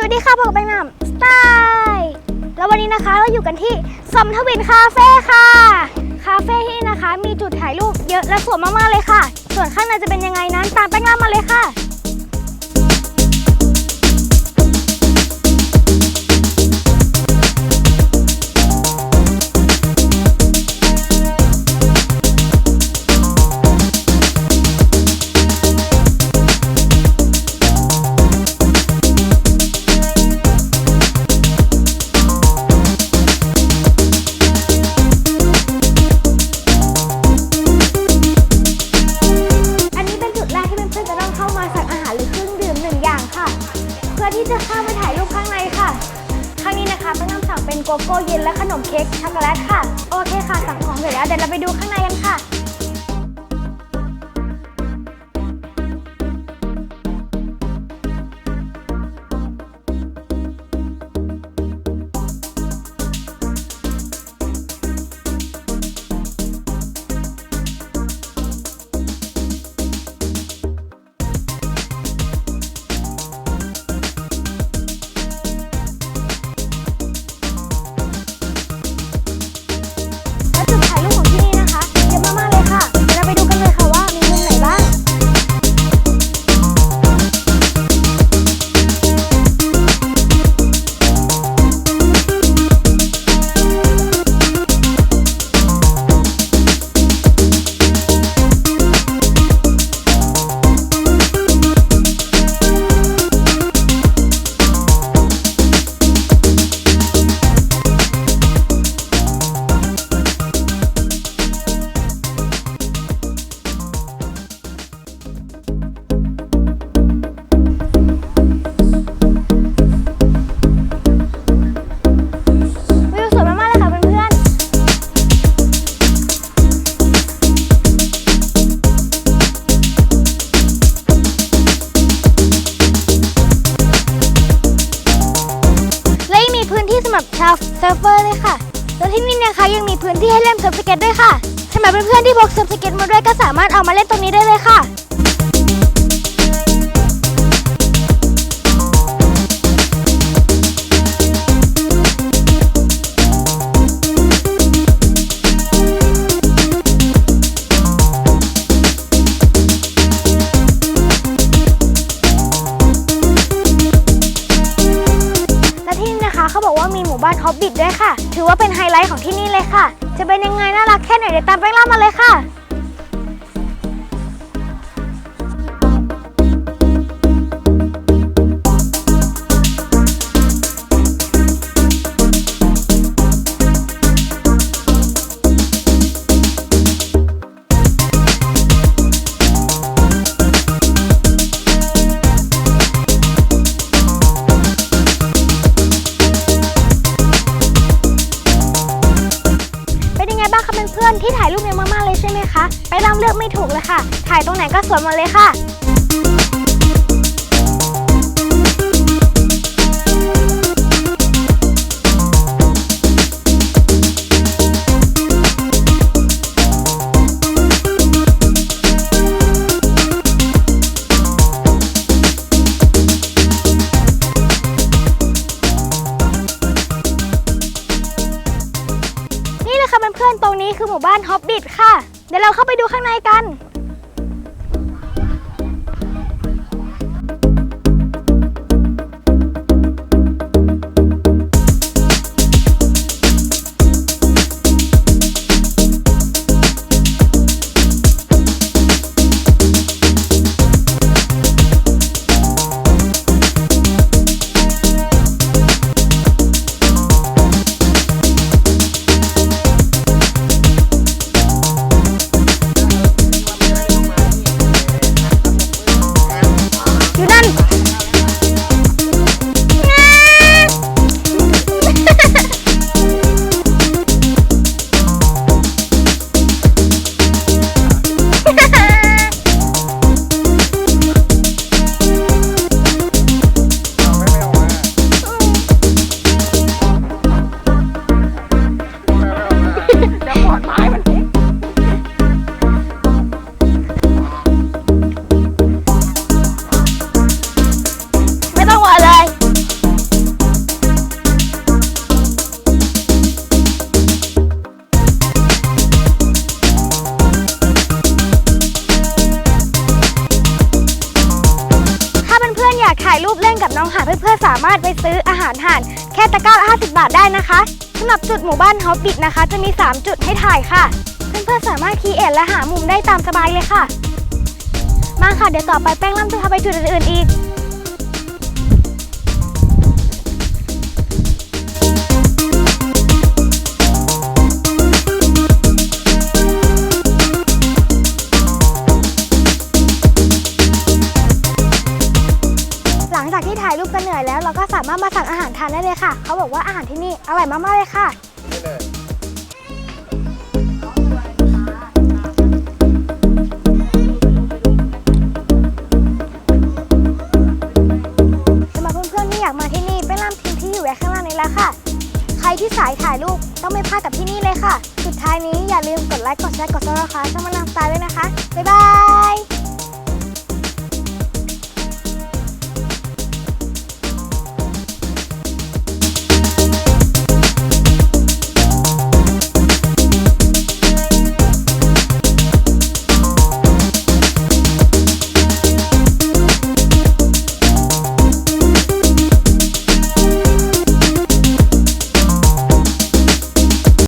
สวัสดีค่ะผมเป็นน้ำสไตล์แล้ววันนี้นะคะเราอยู่กันที่สมทวินคาเฟ่ค่ะ คาเฟ่ที่นี่นะคะมีจุดถ่ายรูปเยอะและสวยมากๆเลยค่ะ ส่วนข้างในจะเป็นยังไงนั้นตามแป้งล่ามาเลยค่ะ โกเย็นและขนมเค้กช็อกโกแลตค่ะ โอเคค่ะ สั่งของเสร็จแล้วเดี๋ยวเราไปดูข้างในกันค่ะ รับชาวเซิร์ฟเวอร์เลยค่ะ แล้วที่นี่นะคะยังมีพื้นที่ให้เล่นเซิร์ฟสเก็ตด้วยค่ะสำหรับเพื่อนๆที่พกเซิร์ฟสเก็ตมาด้วยก็สามารถเอามาเล่นตรงนี้ได้เลยค่ะและ หมู่บ้านฮอบบิทด้วยค่ะ ถือว่าเป็นไฮไลท์ของที่นี่เลยค่ะ จะเป็นยังไงน่ารักแค่ไหนเดี๋ยวตามแป้งล่ามาเลยค่ะ ที่ถ่ายรูปเยอะมากๆเลยใช่ไหมคะ ไปรำเลือกไม่ถูกเลยค่ะ ถ่ายตรงไหนก็สวยหมดเลยค่ะ คือหมู่บ้านฮอบบิทค่ะ เดี๋ยวเราเข้าไปดูข้างในกัน กับน้องหาเพื่อนๆสามารถไปซื้ออาหารห่านแค่ตะกร้าละ50 บาทได้นะคะสำหรับจุดหมู่บ้านฮอบบิทนะคะ จะมี 3 จุดให้ถ่ายค่ะ เพื่อนๆสามารถคีเอทและหามุมได้ตามสบายเลยค่ะ มาค่ะเดี๋ยวต่อไปแป้งล่ำจะพาไปจุดอื่นๆอีก อาหารทานได้เลยค่ะ เขาบอกว่าอาหารที่นี่อร่อยมากๆเลยค่ะสำหรับเพื่อนๆที่อยากมาที่นี่ไปล่ามทิ้งที่อยู่ไว้ข้างล่างนี้แล้วค่ะ ใครที่สายถ่ายรูปต้องไม่พลาดกับที่นี่เลยค่ะ สุดท้ายนี้อย่าลืมกดไลค์ กดแชร์ กดซับสไครต์ช่องมานางสไตล์ด้วยนะคะ บ๊ายบาย